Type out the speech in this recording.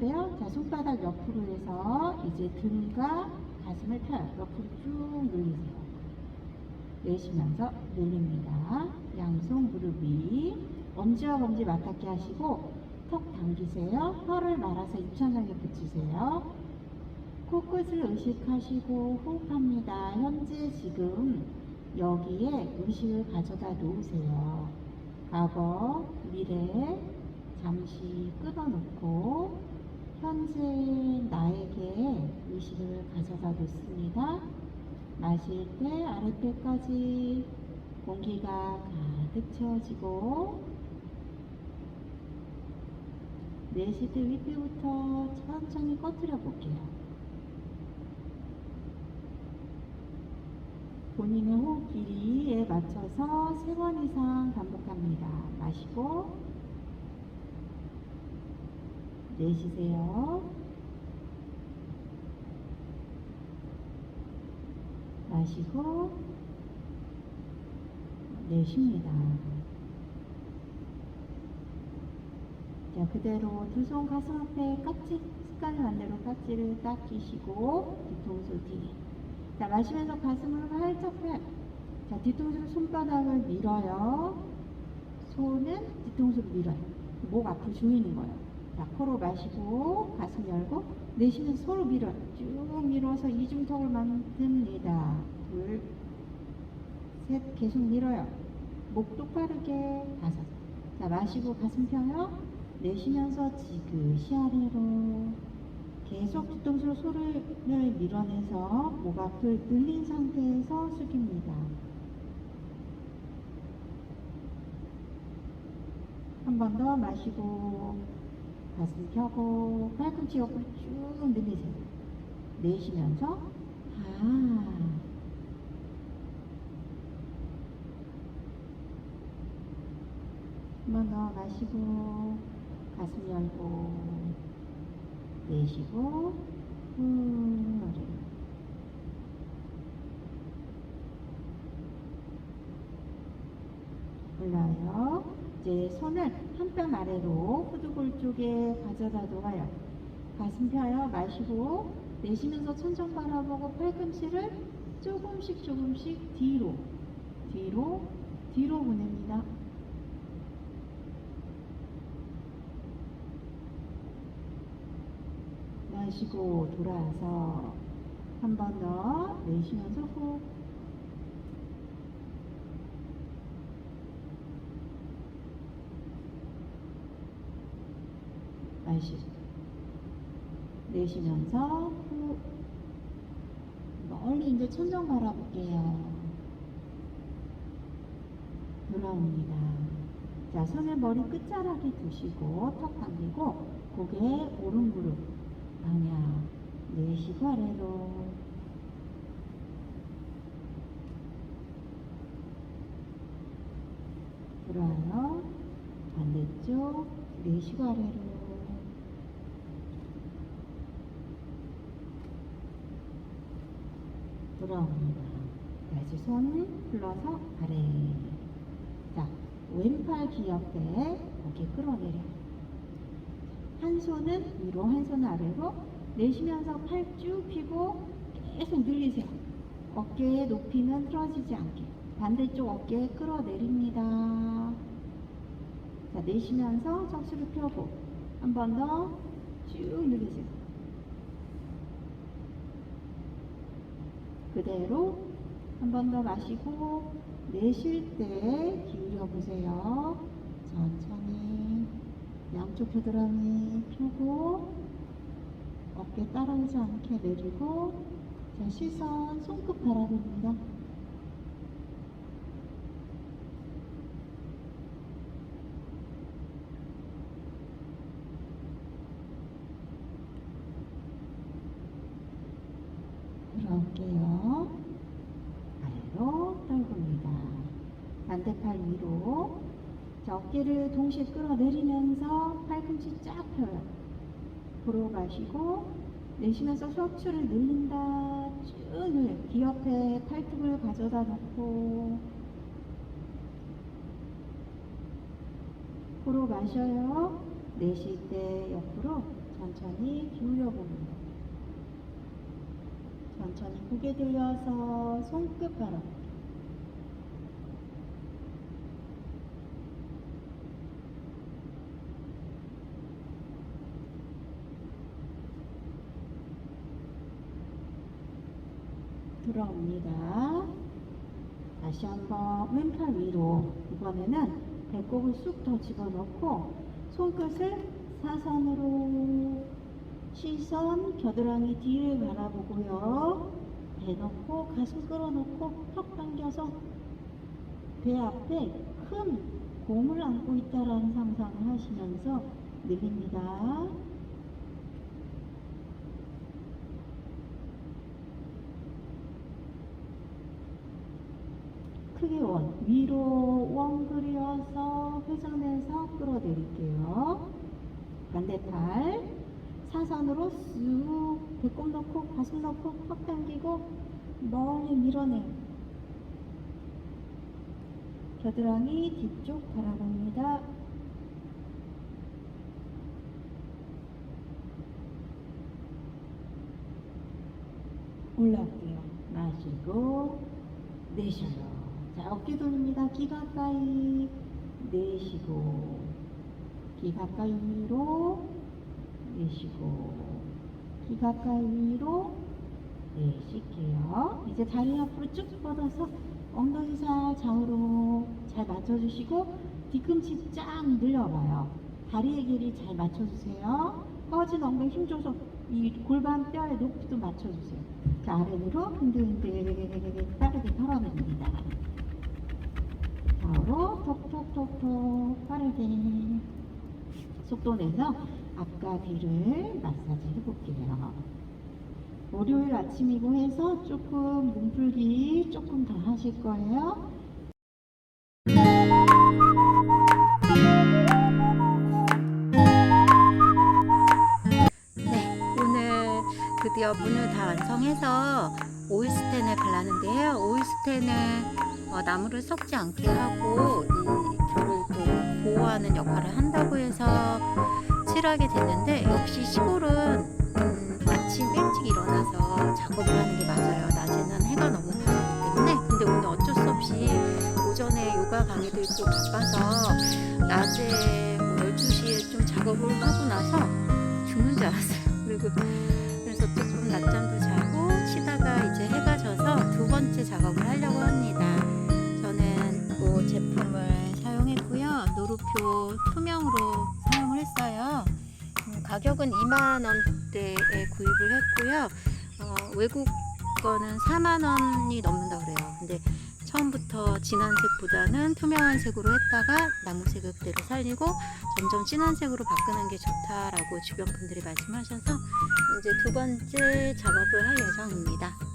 펴줬대요. 자, 손바닥 옆으로 해서 이제 등과 가슴을 펴요. 옆으로 쭉 늘리세요. 내쉬면서 늘립니다. 양손 무릎 위. 엄지와 검지 맞닿게 하시고 턱 당기세요. 혀를 말아서 입천장에 붙이세요. 코끝을 의식하시고 호흡합니다. 현재 지금 여기에 의식을 가져다 놓으세요. 과거, 미래, 잠시 끊어놓고 현재 나에게 의식을 가져다 놓습니다. 마실 때 아랫배까지 공기가 가득 채워지고 내쉴 때 윗배부터 천천히 꺼트려 볼게요. 본인의 호흡 길이에 맞춰서 세 번 이상 반복합니다. 마시고 내쉬세요. 마시고 내쉽니다. 자, 그대로 두 손 가슴 앞에 깍지, 습관을 반대로 깍지를 딱 끼시고 뒤통수 뒤에. 자, 마시면서 가슴을 활짝 펴. 자, 뒤통수로 손바닥을 밀어요. 손은 뒤통수로 밀어요. 목 앞으로 조이는 거예요. 자, 코로 마시고 가슴 열고 내쉬면서 서로 밀어요. 쭉 밀어서 이중턱을 만듭니다. 둘, 셋, 계속 밀어요. 목 똑바르게 다섯. 자, 마시고 가슴 펴요. 내쉬면서 지그시 아래로 계속 뒤통수로 소를 밀어내서 목 앞을 늘린 상태에서 숙입니다. 한 번 더 마시고 가슴 펴고 팔꿈치 옆으로 쭉 늘리세요. 내쉬면서 아 한번 더 마시고 가슴 열고 내쉬고 후 아래로 올라요. 이제 손을 한 뼘 아래로 후두골 쪽에 가져다 놓아요. 가슴 펴요. 마시고 내쉬면서 천천 바라보고 팔꿈치를 조금씩 조금씩 뒤로 뒤로 뒤로 보냅니다. 마시고 돌아서 한 번 더 내쉬면서 후 마시고 내쉬면서 후 멀리 이제 천정 바라볼게요. 돌아옵니다. 자, 손을 머리 끝자락에 두시고 턱 당기고 고개 오른 무릎 방향 내쉬고 아래로 돌아요. 반대쪽 내쉬고 아래로 돌아옵니다. 다시 손 풀러서 아래. 자, 왼팔 귀 옆에 고개 끌어내려요. 한 손은 위로, 한 손은 아래로 내쉬면서 팔 쭉 펴고 계속 늘리세요. 어깨의 높이는 틀어지지 않게. 반대쪽 어깨 끌어내립니다. 자, 내쉬면서 척수를 펴고 한 번 더 쭉 늘리세요. 그대로 한 번 더 마시고 내쉴 때 기울여 보세요. 천천히 양쪽 겨드랑이 펴고 어깨 따라오지 않게 내리고 자 시선 손끝 바라봅니다. 반대팔 위로 자, 어깨를 동시에 끌어내리면서 팔꿈치 쫙 펴요. 보러 가시고 내쉬면서 셔츠를 늘린다. 쭉 귀 옆에 팔뚝을 가져다 놓고 코로 마셔요. 내쉴 때 옆으로 천천히 기울여 봅니다. 천천히 고개 들려서 손끝 바람. 들어옵니다. 다시 한번 왼팔 위로 이번에는 배꼽을 쑥 더 집어넣고 손끝을 사선으로 시선 겨드랑이 뒤를 바라보고요. 배 넣고 가슴 끌어놓고 턱 당겨서 배 앞에 큰 곰을 안고 있다라는 상상을 하시면서 늘립니다. 크게 원 위로 원 그려서 회전해서 끌어내릴게요. 반대팔 사선으로 쑥 배꼽 넣고 가슴 넣고 턱 당기고 멀리 밀어내 겨드랑이 뒤쪽 바라봅니다. 올라올게요. 마시고 내쉬어요. 자, 어깨 돌립니다. 귀 가까이 내쉬고 귀 가까이 위로 내쉬고 귀 가까이 위로 내쉴게요. 이제 다리 앞으로 쭉 뻗어서 엉덩이 살 좌우로 잘 맞춰주시고 뒤꿈치 쫙 늘려봐요. 다리의 길이 잘 맞춰주세요. 꺼진 엉덩이 힘줘서 이 골반 뼈의 높이도 맞춰주세요. 자, 아래로 흔들흔들 빠르게 털어냅니다. 좌우로 톡톡톡톡 빠르게 속도 내서 앞과 뒤를 마사지 해볼게요. 월요일 아침이고 해서 조금 몸풀기 조금 더 하실 거예요. 네, 오늘 드디어 문을 다 완성해서 오일스 텐을 발랐는데요. 오일스텐은 어, 나무를 썩지 않게 하고 이 귤을 또 보호하는 역할을 한다고 해서 칠하게 됐는데 역시 시골은 음, 아침 일찍 일어나서 작업을 하는 게 맞아요. 낮에는 해가 너무 강하기 때문에 근데 오늘 어쩔 수 없이 오전에 요가 강의도 있고 바빠서 낮에 뭐 12시에 좀 작업을 하고 나서 죽는 줄 알았어요. 그리고 그래서 조금 낮잠도 자 작업을 하려고 합니다. 저는 이 제품을 사용했고요. 노루표 투명으로 사용을 했어요. 음, 가격은 2만 원대에 구입을 했고요. 어, 외국 거는 4만 원이 넘는다 그래요. 근데 처음부터 진한 색보다는 투명한 색으로 했다가 나무색 그대로 살리고 점점 진한 색으로 바꾸는 게 좋다라고 주변 분들이 말씀하셔서 이제 두 번째 작업을 할 예정입니다.